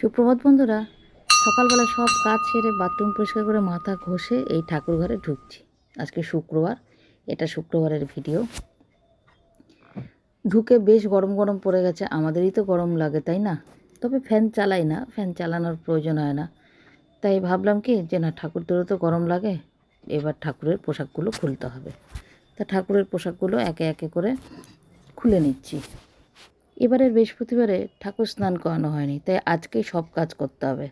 সুপ্রভাত বন্ধুরা, সকালবেলা সব কাজ সেরে বাথরুম পরিষ্কার করে মাথা ঘষে এই ঠাকুর ঘরে ঢুকছি। আজকে শুক্রবার, এটা শুক্রবারের ভিডিও ঢুকে বেশ গরম গরম পড়ে গেছে, আমাদেরই তো গরম লাগে, তাই না? তবে ফ্যান চালাই না ফ্যান চালানোর প্রয়োজন হয় না। তাই ভাবলাম কি, যে না, ঠাকুরদেরও তো গরম লাগে, এবার ঠাকুরের পোশাকগুলো খুলতে হবে। তা ঠাকুরের পোশাকগুলো একে একে করে খুলে নিচ্ছি। এবারের বৃহস্পতিবারে ঠাকুর স্নান করানো হয়নি, তাই আজকেই সব কাজ করতে হবে।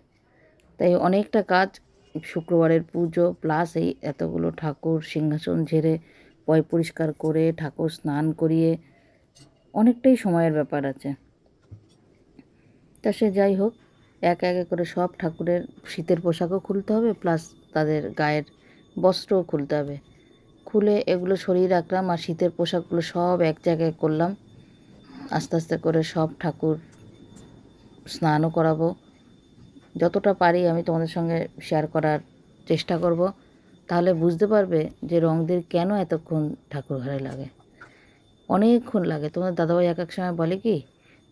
তাই অনেকটা কাজ, শুক্রবারের পুজো প্লাস এই এতগুলো ঠাকুর সিংহাসন ঝেড়ে, পয় পরিষ্কার করে, ঠাকুর স্নান করিয়ে, অনেকটাই সময়ের ব্যাপার আছে। তা সে যাই হোক, এক একে করে সব ঠাকুরের শীতের পোশাকও খুলতে হবে প্লাস তাদের গায়ের বস্ত্রও খুলতে হবে। খুলে এগুলো সরিয়ে রাখলাম আর শীতের পোশাকগুলো সব এক জায়গায় করলাম। আস্তে আস্তে করে সব ঠাকুর স্নানও করাবো। যতটা পারি আমি তোমাদের সঙ্গে শেয়ার করার চেষ্টা করব। তাহলে বুঝতে পারবে যে রঙদের কেন এতক্ষণ ঠাকুর ঘরে লাগে। অনেকক্ষণ লাগে। তোমার দাদাভাই এক এক সময় বলে কি,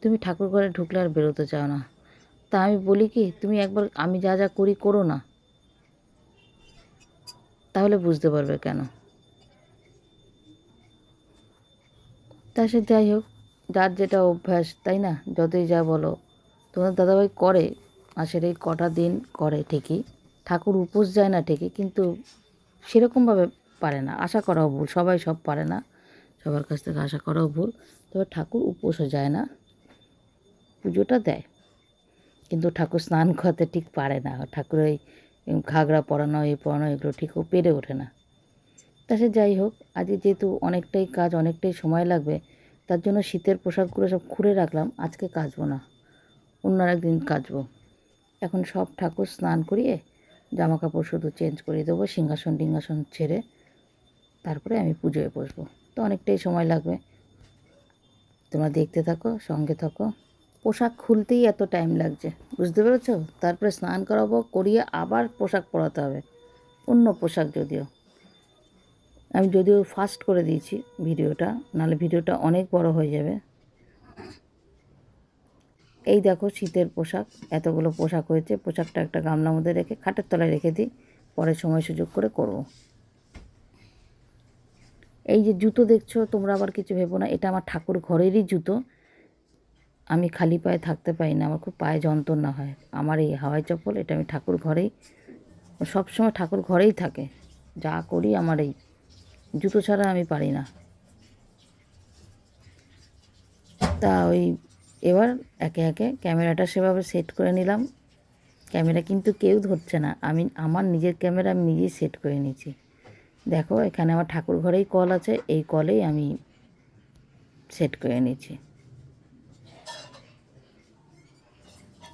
তুমি ঠাকুর ঘরে ঢুকলে আর বেরোতে চাও না। তা আমি বলি কি, তুমি একবার আমি যা যা করি করো না। তাহলে বুঝতে পারবে কেন। তা সে যাই হোক যার যেটা অভ্যাস, তাই না? যতই যা বলো। তোমার দাদাভাই করে, মাসের এই কটা দিন করে ঠিকই। ঠাকুর উপোস যায় না ঠিকই, কিন্তু সেরকমভাবে পারে না। আশা করাও ভুল, সবাই সব পারে না। সবার কাছ থেকে আশা করাও ভুল। তবে ঠাকুর উপোসও যায় না। পুজোটা দেয়। কিন্তু ঠাকুর স্নান করাতে ঠিক পারে না। ঠাকুর ওই ঘাগরা পরানো, এই পরানো, এগুলো ঠিক ও পেরে ওঠে না। তা সে যাই হোক, আজকে যেহেতু অনেকটাই কাজ, অনেকটাই সময় লাগবে তার জন্য শীতের পোশাকগুলো সব খুলে রাখলাম, আজকে কাচবো না, অন্য একদিন কাচবো। এখন সব ঠাকুর স্নান করিয়ে জামা কাপড় শুধু চেঞ্জ করিয়ে দেবো, সিংহাসন টিংহাসন ছেড়ে তারপরে আমি পুজোয় বসবো। তো অনেকটাই সময় লাগবে। তোমরা দেখতে থাকো, সঙ্গে থাকো। পোশাক খুলতেই এত টাইম লাগছে, বুঝতে পেরেছ? তারপরে স্নান করাবো, করিয়ে আবার পোশাক পরাতে হবে, অন্য পোশাক যদিও। আমি যদিও ফাস্ট করে দিয়েছি ভিডিওটা, নাহলে ভিডিওটা অনেক বড় হয়ে যাবে। এই দেখো শীতের পোশাক, এতগুলো পোশাক হয়েছে, পোশাকটা একটা গামলার মধ্যে রেখে, খাটের তলায় রেখে দিই, পরে সময় সুযোগ করে করব। এই যে জুতো দেখছ, তোমরা আবার কিছু ভেবো না, এটা আমার ঠাকুর ঘরেরই জুতো। আমি খালি পায়ে থাকতে পারি না, আমার খুব পায়ে যন্ত্রণা হয়, আমার এই হাওয়াই চপ্পল, এটা আমি ঠাকুর ঘরেই, সবসময় ঠাকুর ঘরেই থাকে, যা করি আমার এই জুতো ছাড়া আমি পারি না। তা ওই এবার একে একে ক্যামেরাটা সেভাবে সেট করে নিলাম। ক্যামেরা কিন্তু কেউ ধরছে না। আমি, আমার নিজের ক্যামেরা আমি নিজেই সেট করে নিয়েছি। দেখো, এখানে আমার ঠাকুর ঘরেই কল আছে। এই কলেই আমি সেট করে নিয়েছি।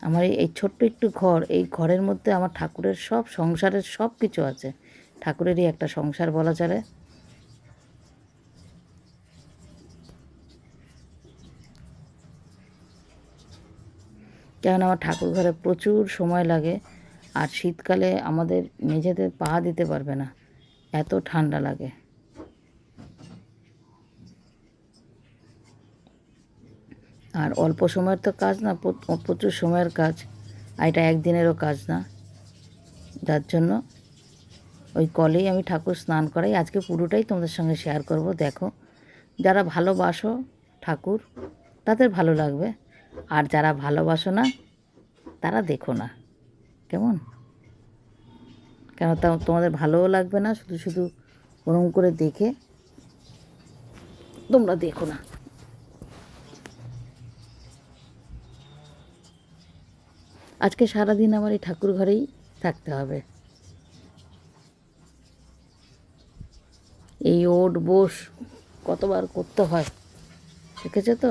আমার এই ছোট্ট একটু ঘর, এই ঘরের মধ্যে আমার ঠাকুরের সব সংসারের সব কিছু আছে। ঠাকুরেরই একটা সংসার বলা চলে। কেন আমার ঠাকুর ঘরে প্রচুর সময় লাগে আর শীতকালে আমাদের মেঝেতে পা দিতে পারবে না। এত ঠান্ডা লাগে। আর অল্প সময়ের তো কাজ না প্রচুর সময়ের কাজ। আর এটা একদিনেরও কাজ না। যার জন্য ওই কলেই আমি ঠাকুর স্নান করাই। আজকে পুরোটাই তোমাদের সঙ্গে শেয়ার করব, দেখো। যারা ভালোবাসো ঠাকুর, তাদের ভালো লাগবে। আর যারা ভালোবাসো না, তারা দেখো না। কেমন? কেন তা তোমাদের ভালোও লাগবে না, শুধু শুধু ওরম করে দেখে তোমরা দেখো না। আজকে সারাদিন আমার এই ঠাকুর ঘরেই থাকতে হবে। এই ওট, বস, কতবার করতে হয় দেখেছ তো?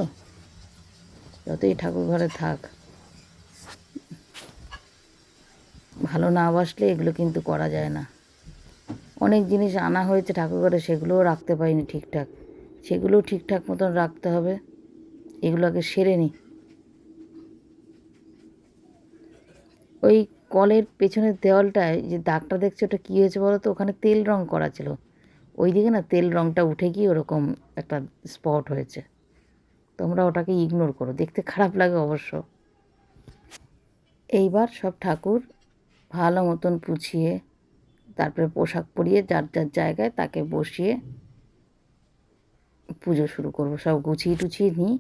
যতই ঠাকুর ঘরে থাক। ভালো না বাসলে এগুলো কিন্তু করা যায় না। অনেক জিনিস আনা হয়েছে ঠাকুর ঘরে সেগুলোও রাখতে পারিনি ঠিকঠাক। সেগুলোও ঠিকঠাক মতন রাখতে হবে এগুলো আগে সেরে নিই ওই কলের পেছনের দেওয়ালটায় যে দাগটা দেখছ, ওটা কী হয়েছে বলো তো? ওখানে তেল রং করা ছিল। ওই দিকে না তেল রংটা উঠে গিয়ে ওরকম একটা স্পট হয়েছে। তোমরা ওটাকে ইগনোর করো। দেখতে খারাপ লাগে অবশ্য। এইবার সব ঠাকুর ভালো মতন পুছিয়ে, তারপরে পোশাক পরিয়ে যার যার জায়গায় তাকে বসিয়ে পুজো শুরু করব। সব গুছিয়ে টুছিয়ে নিই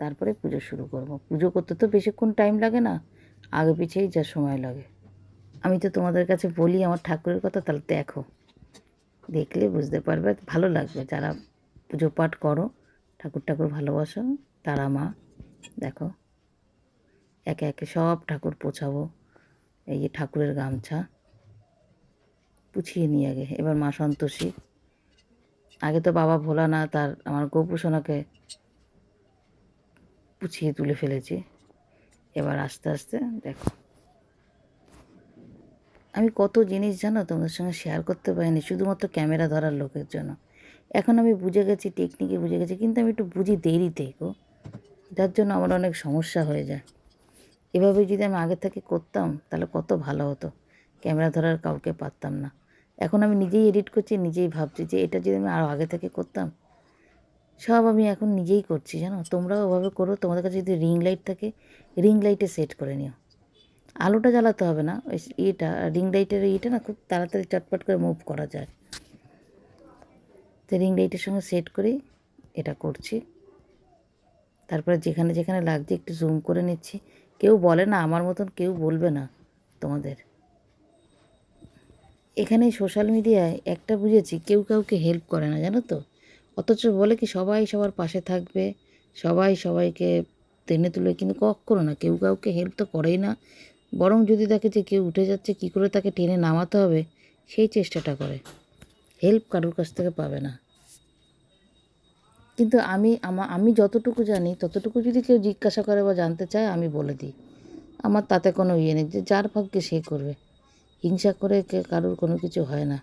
তারপরে পুজো শুরু করব। পুজো করতে তো বেশিক্ষণ টাইম লাগে না। আগে পিছেই যা সময় লাগে। আমি তো তোমাদের কাছে বলি, আমার ঠাকুরের কথা তাহলে দেখো। দেখলে বুঝতে পারবে, ভালো লাগবে। যারা পুজো পাঠ করো ঠাকুর ঠাকুর ভালোবাসো, তারা মা, দেখো। একে একে সব ঠাকুর পোছাবো, এই যে ঠাকুরের গামছা। পুছিয়ে নিই আগে, এবার মা সন্তোষী। আগে তো বাবা ভোলানাথ আর আমার গোপুসোনাকে পুছিয়ে তুলে ফেলেছি। এবার আস্তে আস্তে দেখো। আমি কত জিনিস জানো তোমাদের সঙ্গে শেয়ার করতে পারিনি, শুধুমাত্র ক্যামেরা ধরার লোকের জন্য। এখন আমি বুঝে গেছি টেকনিকে বুঝে গেছি, কিন্তু আমি একটু বুঝি দেরিতে গো। যার জন্য আমার অনেক সমস্যা হয়ে যায়। এভাবে যদি আমি আগে থেকে করতাম, তাহলে কত ভালো হতো। ক্যামেরা ধরার কাউকে পারতাম না। এখন আমি নিজেই এডিট করছি, নিজেই ভাবছি যে এটা যদি আমি আরও আগে থেকে করতাম, সব আমি এখন নিজেই করছি, জানো? তোমরাও ওভাবে করো, তোমাদের কাছে যদি রিং লাইট থাকে রিং লাইটে সেট করে নিও। আলোটা জ্বালাতে হবে না, ওই ইয়েটা রিং লাইটের ইয়েটা না, খুব তাড়াতাড়ি চটপট করে মুভ করা যায়। তো রিং লাইটের সঙ্গে সেট করেই এটা করছি। তারপরে যেখানে যেখানে লাগছে একটু জুম করে নিচ্ছি। কেউ বলে না, আমার মতন কেউ বলবে না তোমাদের। এখানে সোশ্যাল মিডিয়ায় একটা বুঝেছি, কেউ কাউকে হেল্প করে না, জানো তো? অথচ বলে কি সবাই সবার পাশে থাকবে, সবাই সবাইকে টেনে তুলে কিন্তু কখনো না, কেউ কাউকে হেল্প তো করেই না। বরং যদি দেখে যে কেউ উঠে যাচ্ছে, কী করে তাকে টেনে নামাতে হবে, সেই চেষ্টাটা করে। হেল্প কারোর কাছ থেকে পাবে না। কিন্তু আমি আমা, আমি যতটুকু জানি, ততটুকু যদি কেউ জিজ্ঞাসা করে বা জানতে চায়, আমি বলে দিই। আমার তাতে কোনো ইয়ে নেই, যে যার ভাগ্যে সে করবে। হিংসা করে কে, কারোর কোনো কিছু হয় না।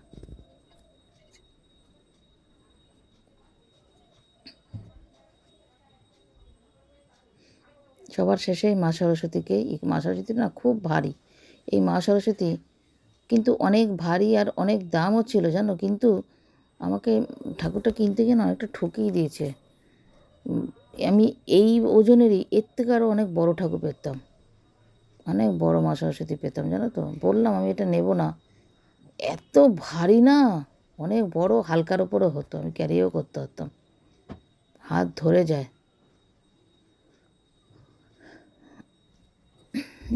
সবার শেষেই মা সরস্বতীকেই মা সরস্বতী না, খুব ভারী। এই মা সরস্বতী কিন্তু অনেক ভারী আর অনেক দামও ছিল, জানো? কিন্তু আমাকে ঠাকুরটা কিনতে গিয়ে না অনেকটা ঠকিয়ে দিয়েছে। আমি এই ওজনেরই, এর থেকে আরও অনেক বড় ঠাকুর পেতাম। অনেক বড় মা সরস্বতী পেতাম, জানো তো? বললাম, আমি এটা নেব না। এত ভারী না? অনেক বড়, হালকার ওপরে হতো, আমি ক্যারিও করতে পারতাম। হাত ধরে যায়।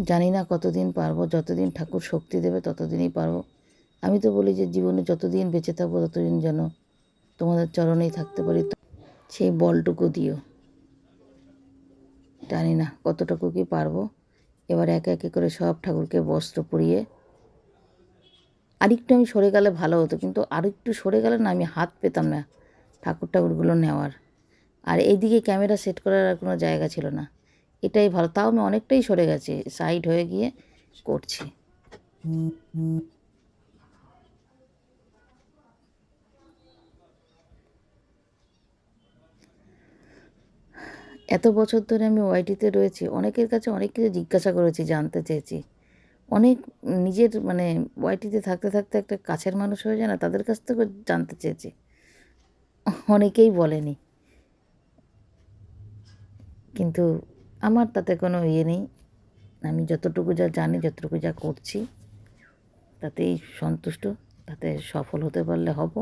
জানি না কতদিন পারব, যতদিন ঠাকুর শক্তি দেবে ততদিনই পারব। আমি তো বলি যে জীবনে যতদিন বেঁচে থাকব ততদিন যেন তোমাদের চরণেই থাকতে পারি। সেই বলটুকু দিও। জানি না কতটুকু কি পারব। এবার একে একে করে সব ঠাকুরকে বস্ত্র পরিয়ে আরেকটু আমি সরে গেলে ভালো হতো, কিন্তু আর একটু সরে গেলে না আমি হাত পেতাম না ঠাকুর ঠাকুরগুলো নেওয়ার। আর এইদিকে ক্যামেরা সেট করার আর কোনো জায়গা ছিল না। এটাই ভালো। তাও আমি অনেকটাই সরে গেছি সাইড হয়ে গিয়ে করছি। এত বছর ধরে আমি ওয়াইটিতে রয়েছি, অনেকের কাছে অনেক কিছু জিজ্ঞাসা করেছি, জানতে চেয়েছি। অনেক নিজের মানে ওয়াইটিতে থাকতে থাকতে একটা কাছের মানুষ হয়ে যায় না, তাদের কাছ থেকে জানতে চেয়েছি। অনেকেই বলেনি। কিন্তু আমার তাতে কোনো ইয়ে নেই। আমি যতটুকু যা জানি, যতটুকু যা করছি, তাতেই সন্তুষ্ট। তাতে সফল হতে পারলে হব,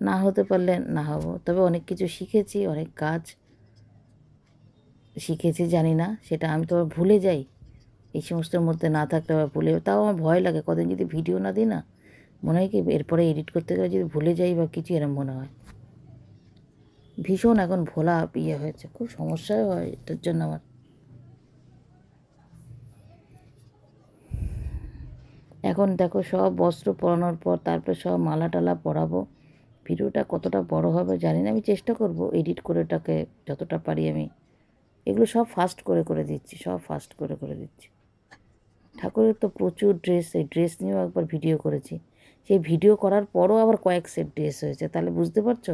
না হতে পারলে না হব। তবে অনেক কিছু শিখেছি, অনেক কাজ শিখেছি, জানি না। সেটা আমি তো ভুলে যাই। এই সমস্তর মধ্যে না থাকলে আবার ভুলে তাও আমার ভয় লাগে, কদিন যদি ভিডিও না দিই না, মনে হয় কি এরপরে এডিট করতে গেলে যদি ভুলে যাই বা কিছু, এরম মনে হয়। ভীষণ এখন ভোলা ইয়ে হয়েছে, খুব সমস্যায় হয় এটার জন্য আমার। এখন দেখো সব বস্ত্র পরানোর পর তারপরে সব মালা টালা পরাবো। ভিডিওটা কতটা বড় হবে জানি না, আমি চেষ্টা করব এডিট করে এটাকে যতটা পারি আমি এগুলো সব ফাস্ট করে করে দিচ্ছি, সব ফাস্ট করে করে দিচ্ছি। ঠাকুরের তো প্রচুর ড্রেস এই ড্রেস নিয়েও একবার ভিডিও করেছি। সেই ভিডিও করার পরও আবার কয়েক সেট ড্রেস হয়েছে। তাহলে বুঝতে পারছ?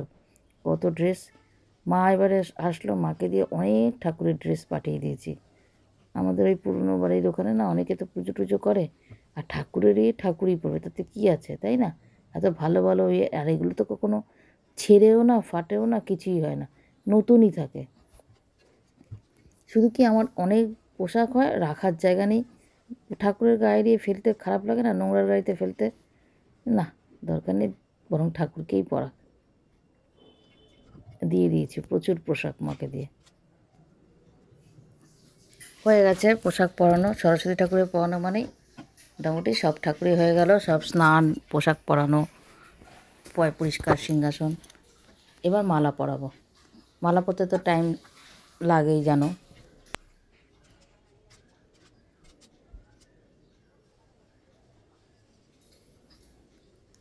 কত ড্রেস মা এবারে আসলো, মাকে দিয়ে অনেক ঠাকুরের ড্রেস পাঠিয়ে দিয়েছি। আমাদের ওই পুরনো বাড়ির ওখানে না অনেকে তো পুজো টুজো করে, আর ঠাকুরেরই ঠাকুরই পড়বে, তাতে কী আছে, তাই না? এত ভালো ভালো ইয়ে আর এগুলো তো কখনো ছেড়েও না, ফাটেও না, কিছুই হয় না, নতুনই থাকে। শুধু কি আমার অনেক পোশাক হয়? রাখার জায়গা নেই। ঠাকুরের গায়ে দিয়ে ফেলতে খারাপ লাগে না? নোংরার গাড়িতে ফেলতে? না, দরকার নেই, বরং ঠাকুরকেই পরা দিয়ে দিয়েছি, প্রচুর পোশাক মাকে দিয়ে। হয়ে গেছে পোশাক পরানো, সরস্বতী ঠাকুরের পরানো মানেই মোটামুটি সব ঠাকুরই হয়ে গেল, সব স্নান, পোশাক পরানো, পয় পরিষ্কার সিংহাসন। এবার মালা পরাবো। মালা পরতে তো টাইম লাগেই জানো।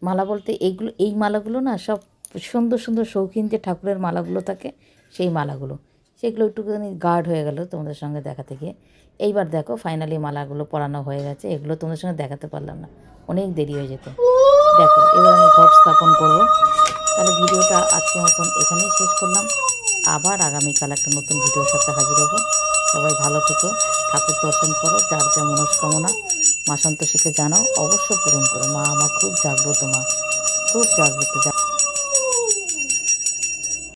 মালা বলতে এইগুলো এই মালাগুলো না সব সুন্দর সুন্দর শৌখিন যে ঠাকুরের মালাগুলো থাকে, সেই মালাগুলো। সেগুলো একটুখানি গার্ড হয়ে গেল তোমাদের সঙ্গে দেখাতে গিয়ে। এইবার দেখো ফাইনালি মালাগুলো পরানো হয়ে গেছে, এগুলো তোমাদের সঙ্গে দেখাতে পারলাম না। অনেক দেরি হয়ে যেত। দেখো, এবার আমি ঘট স্থাপন করব। তাহলে ভিডিওটা আজকের মতন এখানেই শেষ করলাম। আবার আগামীকাল একটা নতুন ভিডিওর সাথে হাজির হব। সবাই ভালো থেকো, ঠাকুর দর্শন করো, যার যা মনস্কামনা। মা সন্তোষীকে জানাও অবশ্য পূরণ করো। মা আমার খুব জাগ্রত মা। খুব জাগ্রত